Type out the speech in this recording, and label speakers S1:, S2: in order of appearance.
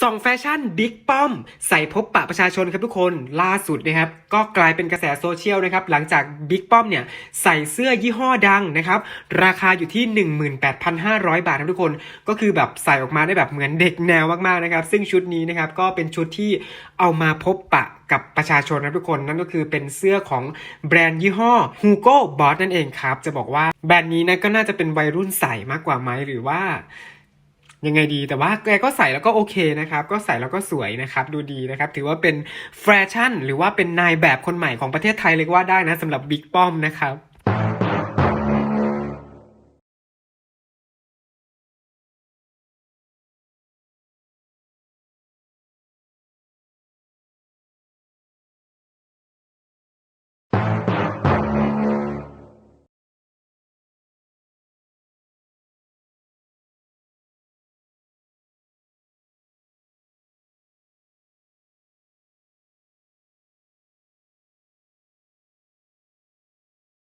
S1: ส่องแฟชั่นบิ๊กป้อม ใส่พบปะประชาชนครับทุกคนล่าสุดนะครับ ก็กลายเป็นกระแสโซเชียลนะครับหลังจากบิ๊กป้อมเนี่ยใส่เสื้อยี่ห้อดังนะครับ ราคาอยู่ที่ 18,500 บาทครับทุกคน ก็คือแบบใส่ออกมาได้แบบเหมือนเด็กแนวมากๆนะครับ ซึ่งชุดนี้นะครับก็เป็นชุดที่เอามาพบปะกับประชาชนนะทุกคนนั่นก็คือเป็นเสื้อของแบรนด์ยี่ห้อ Hugo Boss นั่นเองครับ จะบอกว่าแบรนด์นี้นะก็น่าจะเป็นวัยรุ่นใส่มากกว่าไหมหรือว่า ยังไงดีแต่ว่าแกก็ใส่แล้วก็โอเคนะครับ ก็ใส่แล้วก็สวยนะครับ ดูดีนะครับ ถือว่าเป็นแฟชั่น หรือว่าเป็นนายแบบคนใหม่ของประเทศไทยเลยกว่าได้นะสำหรับบิ๊กป้อมนะครับ